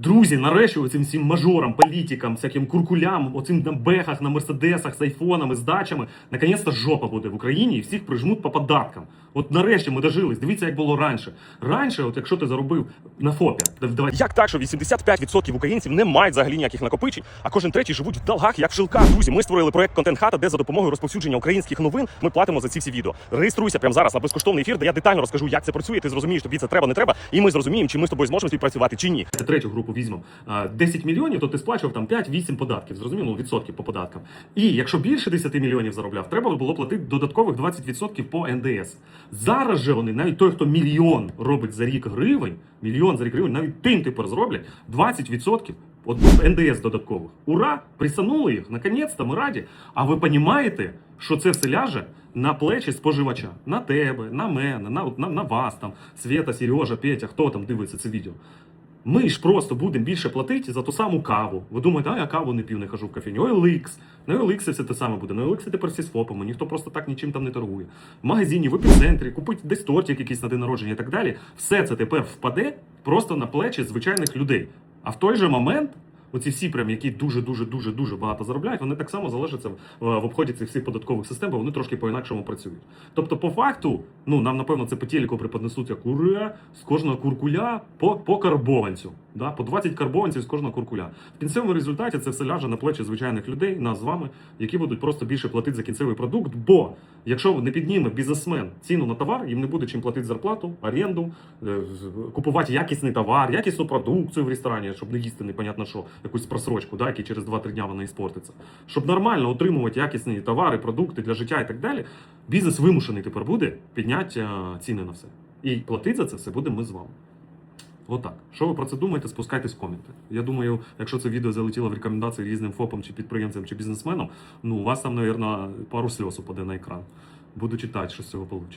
Друзі, нарешті оцим всім мажорам, політикам, всяким куркулям, оцим на бехах, на мерседесах, з айфонами, з дачами, наконець-то жопа буде в Україні і всіх прижмуть по податкам. От нарешті ми дожились. Дивіться, як було раніше. Раніше, от якщо ти заробив на ФОПі, давай Як так, що 85% українців не мають взагалі ніяких накопичень, а кожен третій живуть в долгах, як в жилках. Друзі, ми створили проект Контент Хата, де за допомогою розповсюдження українських новин ми платимо за ці всі відео. Реєструйся прямо зараз на безкоштовний ефір, де я детально розкажу, як це працює. Ти зрозумієш, тобі це треба, не треба, і ми зрозуміємо, чи ми з тобою зможемо співпрацювати чи ні. Давайте третю групу візьмемо. 10 мільйонів, то ти сплачував там 5-8 податків, зрозуміло, відсотків по податкам. І якщо більше 10 мільйонів заробляв, треба було платити додаткових 20% по НДС. Зараз же вони, навіть той, хто мільйон робить за рік гривень, мільйон за рік гривень, навіть тим тепер зроблять 20% от НДС додаткових. Ура! Присанули їх, наконець-то ми раді. А ви розумієте, що це все ляже на плечі споживача, на тебе, на мене, на, на, на вас там, Света, Сережа, Петя, хто там дивиться це відео. Ми ж просто будемо більше платити за ту саму каву. Ви думаєте, а я каву не пів, не хожу в кафені. OLX. На OLX все те саме буде. На OLX тепер всі з ФОПами, ніхто просто так нічим там не торгує. В магазині, в епіцентрі, купить десь тортик якийсь на день народження і так далі. Все це тепер впаде просто на плечі звичайних людей. А в той же момент. Оці всі, прям, які дуже дуже дуже дуже багато заробляють, вони так само залишаться в, в обході цих всіх податкових систем, бо вони трошки по-інакшому працюють. Тобто, по факту, ну нам напевно це по телеку преподнесуть як ура з кожного куркуля по, по карбованцю. Да? По 20 карбованців з кожного куркуля. В кінцевому результаті це все ляже на плечі звичайних людей, нас з вами, які будуть просто більше платити за кінцевий продукт. Бо якщо не підніме бізнесмен ціну на товар, їм не буде чим платити зарплату, оренду, е, купувати якісний товар, якісну продукцію в ресторані, щоб не їсти непонятно що, якусь просрочку, да, які через 2-3 дня вона іспортиться. Щоб нормально отримувати якісні товари, продукти для життя і так далі, бізнес вимушений тепер буде підняти е, ціни на все. І платити за це все будемо ми з вами. Отак. Що ви про це думаєте, спускайтесь в коменти. Я думаю, якщо це відео залетіло в рекомендації різним ФОПам чи підприємцям чи бізнесменам, ну у вас там, мабуть, пару сльоз упаде на екран. Буду читати, що з цього вийде.